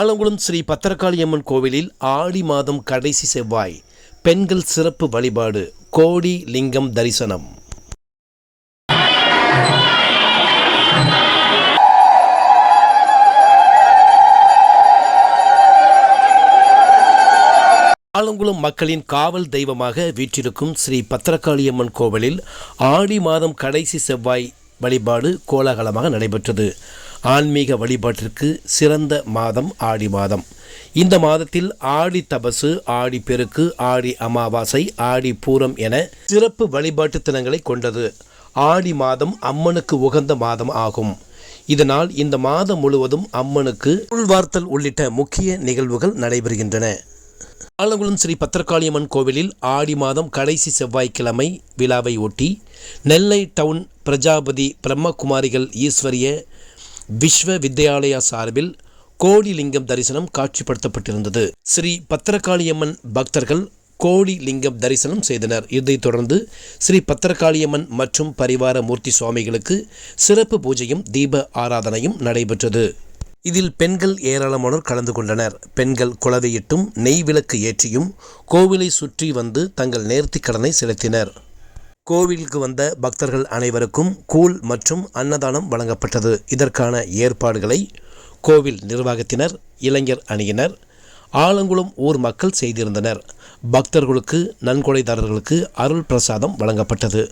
ஆலங்குளம் ஸ்ரீ பத்திரகாளியம்மன் கோவிலில் ஆடி மாதம் கடைசி செவ்வாய். பெண்கள் சிறப்பு வழிபாடு கோடி லிங்கம் தரிசனம். ஆலங்குளம் மக்களின் காவல் தெய்வமாக வீற்றிருக்கும் ஸ்ரீ பத்திரகாளியம்மன் கோவிலில் ஆடி மாதம் கடைசி செவ்வாய் வழிபாடு கோலாகலமாக நடைபெற்றது. ஆன்மீக வழிபாட்டிற்கு சிறந்த மாதம் ஆடி மாதம். இந்த மாதத்தில் ஆடி தபசு ஆடி பெருக்கு ஆடி அமாவாசை ஆடி பூரம் என சிறப்பு வழிபாட்டு தினங்களை கொண்டது. ஆடி மாதம் அம்மனுக்கு உகந்த மாதம் ஆகும். இதனால் இந்த மாதம் முழுவதும் அம்மனுக்கு உள்வார்த்தல் உள்ளிட்ட முக்கிய நிகழ்வுகள் நடைபெறுகின்றன. ஆலங்குளம் ஸ்ரீ பத்திரகாளியம்மன் கோவிலில் ஆடி மாதம் கடைசி செவ்வாய்க்கிழமை விழாவை ஒட்டி நெல்லை டவுன் பிரஜாபதி பிரம்மகுமாரிகள் ஈஸ்வரிய விஸ்வ வித்யாலயா சார்பில் கோடி லிங்கம் தரிசனம் காட்சிப்படுத்தப்பட்டிருந்தது. ஸ்ரீ பத்திரகாளியம்மன் பக்தர்கள் கோடி லிங்கம் தரிசனம் செய்தனர். இதைத் தொடர்ந்து ஸ்ரீ பத்திரகாளியம்மன் மற்றும் பரிவார மூர்த்தி சுவாமிகளுக்கு சிறப்பு பூஜையும் தீப ஆராதனையும் நடைபெற்றது. இதில் பெண்கள் ஏராளமானோர் கலந்து கொண்டனர். பெண்கள் குலவையிட்டும் நெய் விளக்கு ஏற்றியும் கோவிலை சுற்றி வந்து தங்கள் நேர்த்திக் கடனை செலுத்தினர். கோவிலுக்கு வந்த பக்தர்கள் அனைவருக்கும் கூழ் மற்றும் அன்னதானம் வழங்கப்பட்டது. இதற்கான ஏற்பாடுகளை கோவில் நிர்வாகத்தினர் இளைஞர் அணியினர் ஆலங்குளம் ஊர் மக்கள் செய்திருந்தனர். பக்தர்களுக்கு நன்கொடைதாரர்களுக்கு அருள் பிரசாதம் வழங்கப்பட்டது.